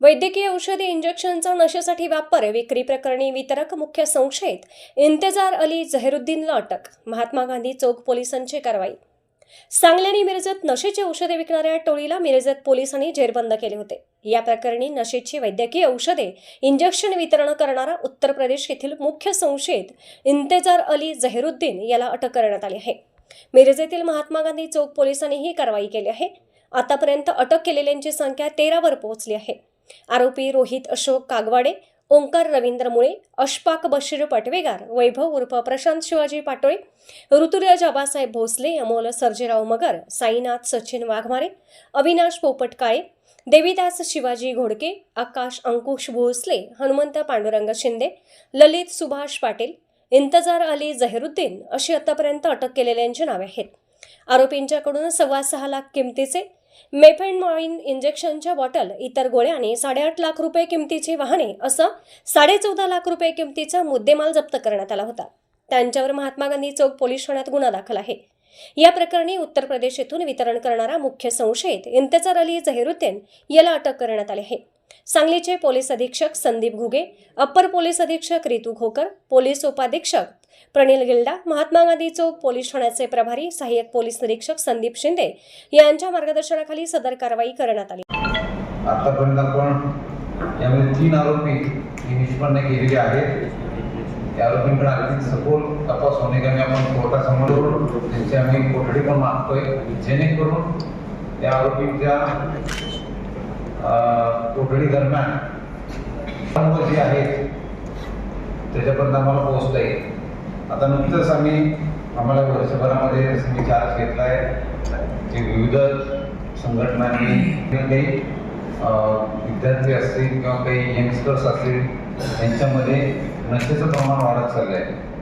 वैद्यकीय औषधी इंजेक्शनचा नशेसाठी वापर विक्री प्रकरणी वितरक मुख्य संशयित इंतेजार अली झहिरुद्दीनला अटक महात्मा गांधी चौक पोलिसांची कारवाई. सांगली आणि मिरजत नशेची औषधे विकणाऱ्या टोळीला मिरजत पोलिसांनी जेरबंद केले होते. या प्रकरणी नशेची वैद्यकीय औषधे इंजेक्शन वितरण करणारा उत्तर प्रदेश येथील मुख्य संशयित इंतेजार अली झहिरुद्दीन याला अटक करण्यात आली आहे. मिरजेतील महात्मा गांधी चौक पोलिसांनी ही कारवाई केली आहे. आतापर्यंत अटक केलेल्यांची संख्या तेरावर पोहोचली आहे. आरोपी रोहित अशोक कागवाडे ओंकार रवींद्र मुळे अश्पाक बशीर पटवेगार वैभव उर्फ प्रशांत शिवाजी पाटोळे ऋतुराज आबासाहेब भोसले अमोल सर्जेराव मगर साईनाथ सचिन वाघमारे अविनाश पोपट काळे देवीदास शिवाजी घोडके आकाश अंकुश भोसले हनुमंत पांडुरंग शिंदे ललित सुभाष पाटील इंतजार अली झहिरुद्दीन अशी आतापर्यंत अटक केलेल्यांची नावे आहेत. आरोपींच्याकडून सव्वा सहा लाख किमतीचे मेफेनमॉइन इंजेक्शनच्या बॉटल इतर गोळ्या आणि साडेआठ लाख रुपये किमतीची वाहने असं साडेचौदा लाख रुपये किमतीचा मुद्देमाल जप्त करण्यात आला होता. त्यांच्यावर महात्मा गांधी चौक पोलीस ठाण्यात गुन्हा दाखल आहे. या प्रकरणी उत्तर प्रदेश येथून वितरण करणारा मुख्य संशयित इंतजार अली झहिरुद्दीन याला अटक करण्यात आली आहे. सांगलीचे पोलीस अधीक्षक संदीप घुगे अप्पर पोलीस अधीक्षक रितू घोकर पोलीस उपाधीक्षक प्रणिल गिल्डा महात्मा गांधी चौक पोलीस ठाण्याचे प्रभारी सहाय्यक पोलीस निरीक्षक संदीप शिंदे यांच्या मार्गदर्शनाखाली सदर कारवाई करण्यात आली. आतापर्यंत आपण यामध्ये तीन आरोपी निष्पन्न केलेले आहेत. त्या आरोपींकडे आणखी सखोल तपास होणे आपण कोर्टासमोर त्यांची आम्ही कोठडी पण मागतोय. जेणेकरून त्या आरोपींच्या कोठडी दरम्यान सर्व जे आहेत त्याच्यापर्यंत आम्हाला पोहोचता येईल. आता नुकतंच आम्ही आम्हाला वर्षभरामध्ये जसं चार्ज घेतला आहे जे विविध संघटनांनी विद्यार्थी असतील किंवा काही यंगस्टर्स असतील यांच्यामध्ये नशेचं प्रमाण वाढत चाललं आहे